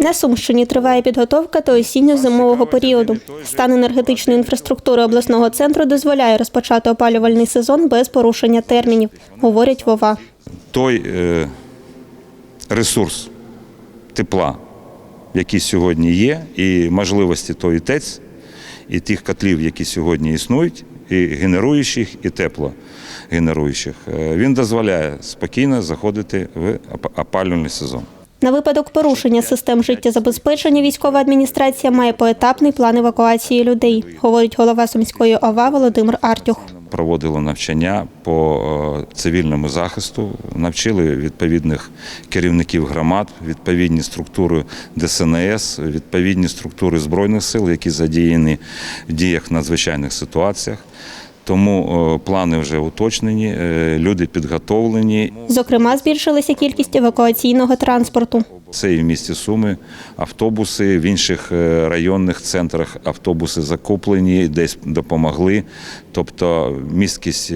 На Сумщині триває підготовка до осінньо-зимового періоду. Стан енергетичної інфраструктури обласного центру дозволяє розпочати опалювальний сезон без порушення термінів, говорять Вова. той е, ресурс тепла, який сьогодні є, і можливості той ТЕЦ, і тих котлів, які сьогодні існують, і генеруючих, і теплогенеруючих, е, він дозволяє спокійно заходити в оп- опалювальний сезон. На випадок порушення систем життєзабезпечення військова адміністрація має поетапний план евакуації людей, говорить голова Сумської ОВА Володимир Артюх. Проводили навчання по е, цивільному захисту, навчили відповідних керівників громад, відповідні структури ДСНС, відповідні структури збройних сил, які задіяні в діях в надзвичайних ситуаціях. Тому е, плани вже уточнені, е, люди підготовлені. Зокрема, збільшилася кількість евакуаційного транспорту. Це і в місті Суми автобуси, в інших е, районних центрах автобуси закуплені, десь допомогли. Тобто місткість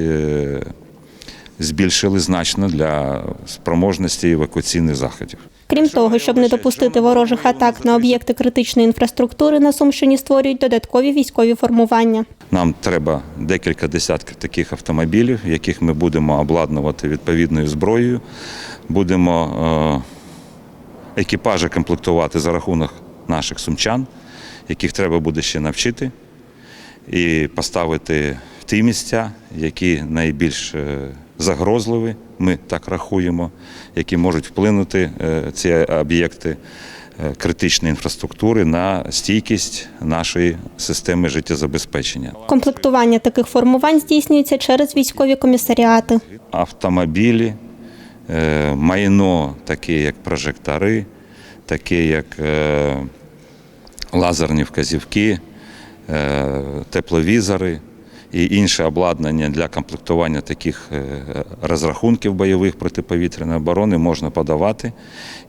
збільшили значно для спроможності евакуаційних заходів. Крім того, щоб не допустити ворожих атак на об'єкти критичної інфраструктури, на Сумщині створюють додаткові військові формування. Нам треба декілька десятків таких автомобілів, яких ми будемо обладнувати відповідною зброєю. Будемо е, екіпажі комплектувати за рахунок наших сумчан, яких треба буде ще навчити, і поставити в ті місця, які найбільш е, загрозливі, ми так рахуємо, які можуть вплинути е, ці об'єкти е, критичної інфраструктури на стійкість нашої системи життєзабезпечення. Комплектування таких формувань здійснюється через військові комісаріати. Автомобілі, е, майно, таке як прожектори, таке як лазерні вказівки, тепловізори і інше обладнання для комплектування таких е, розрахунків бойових протиповітряної оборони можна подавати,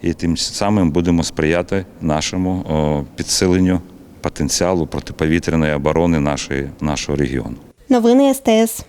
і тим самим будемо сприяти нашому підсиленню потенціалу протиповітряної оборони нашої, нашого регіону. Новини СТС.